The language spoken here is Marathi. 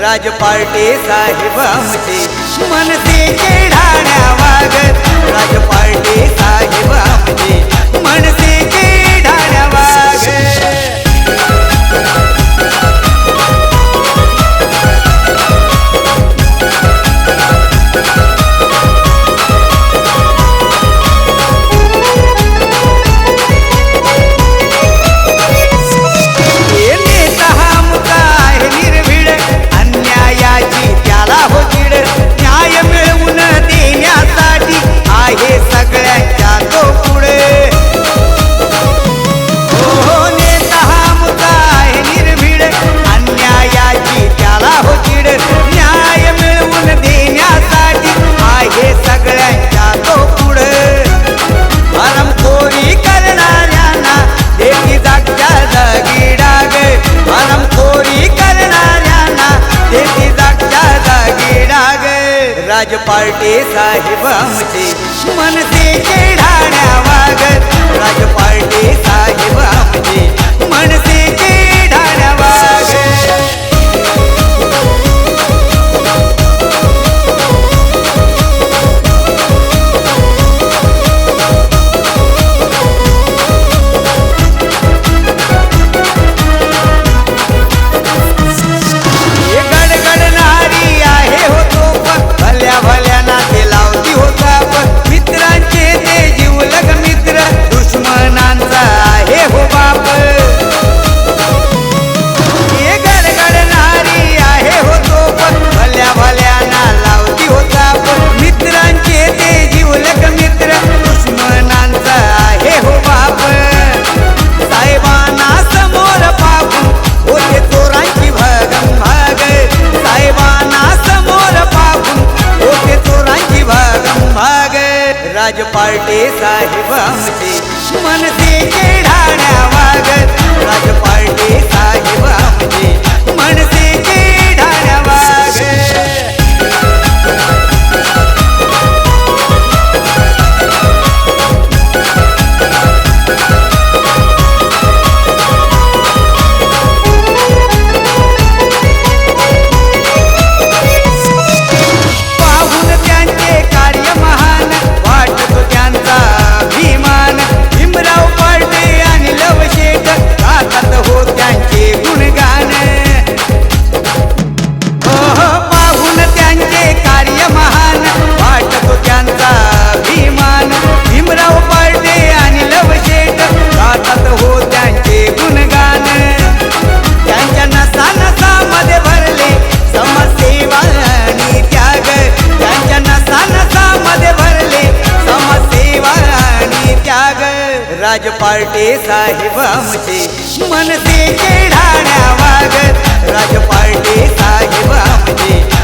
राज पार्टे साहेब आमचे. मनसे ढाण्या वागत राज पार्टे साहेब आमचे. मनसे पार्टे साहेब आमचे. मनसेचे साहेबांचे मनसे खेळाड्या वागत राज पांडे साहेबांचे मनसे राज पार्टे साहेब आमचे. मनसे खेळाण्या वागत राज पार्टे साहेब आमचे.